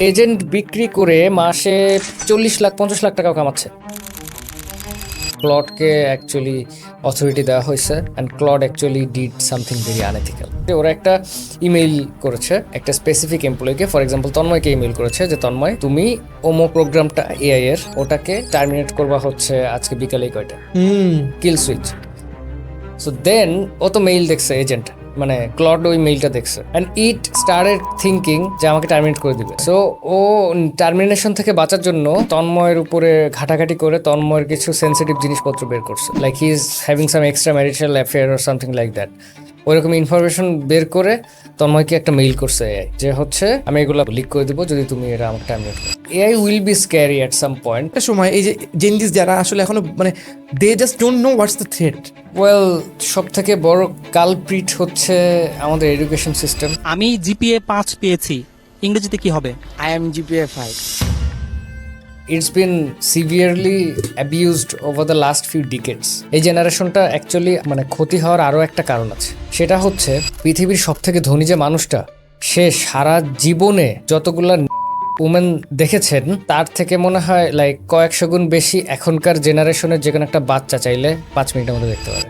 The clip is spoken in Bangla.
এজেন্ট বিক্রি করে মাসে চল্লিশ লাখ পঞ্চাশ লাখ টাকাও কামাচ্ছে। ক্লডকে অ্যাকচুয়ালি অথরিটি দেওয়া হয়েছে and Claude actually did something very unethical ওরা একটা ইমেইল করেছে একটা স্পেসিফিক এমপ্লয়িকে ফর এক্সাম্পল তন্ময়কে ইমেইল করেছে যে তন্ময় তুমি ওমো প্রোগ্রামটা এআই এর ওটাকে টার্মিনেট করবা হচ্ছে আজকে বিকালে কয়টা হুম। কিল সুইচ সো দেন ও তো মেইল দেখছে এজেন্ট মানে ক্লড ওই মেইলটা দেখছে। অ্যান্ড ইট স্টার্টেড থিঙ্কিং যে আমাকে টার্মিনেট করে দিবে। সো ও টার্মিনেশন থেকে বাঁচার জন্য তন্ময়ের উপরে ঘাটাঘাটি করে তন্ময়ের কিছু সেন্সিটিভ জিনিসপত্র বের করছে। Like he is having some extra marital affair or something like that ওইরকম ইনফরমেশন বের করে তন্ময়কে একটা মেইল করছে এআই যে হচ্ছে, আমি এগুলো লিক করে দিব যদি তুমি এটা আমাকে টার্মিনেট করো। AI will be scary at some point সময় এই যে জেনজিস যারা আসলে এখনও মানে they just don't know what's the threat well সব থেকে বড় কালপ্রিট হচ্ছে আমাদের এডুকেশন সিস্টেম আমি জিপিএ পাঁচ পেয়েছি। ইংরেজিতে কি হবে? I am GPA five it's been severely abused over the last few decades এই জেনারেশনটা অ্যাকচুয়ালি মানে ক্ষতি হওয়ার আরও একটা কারণ আছে। সেটা হচ্ছে পৃথিবীর সব থেকে ধনী যে মানুষটা সে সারা জীবনে যতগুলা উমেন দেখেছেন তার থেকে মনে হয় লাইক কয়েকশো গুণ বেশি এখনকার জেনারেশনের যে কোনো একটা বাচ্চা চাইলে পাঁচ মিনিটের মধ্যে দেখতে পারে।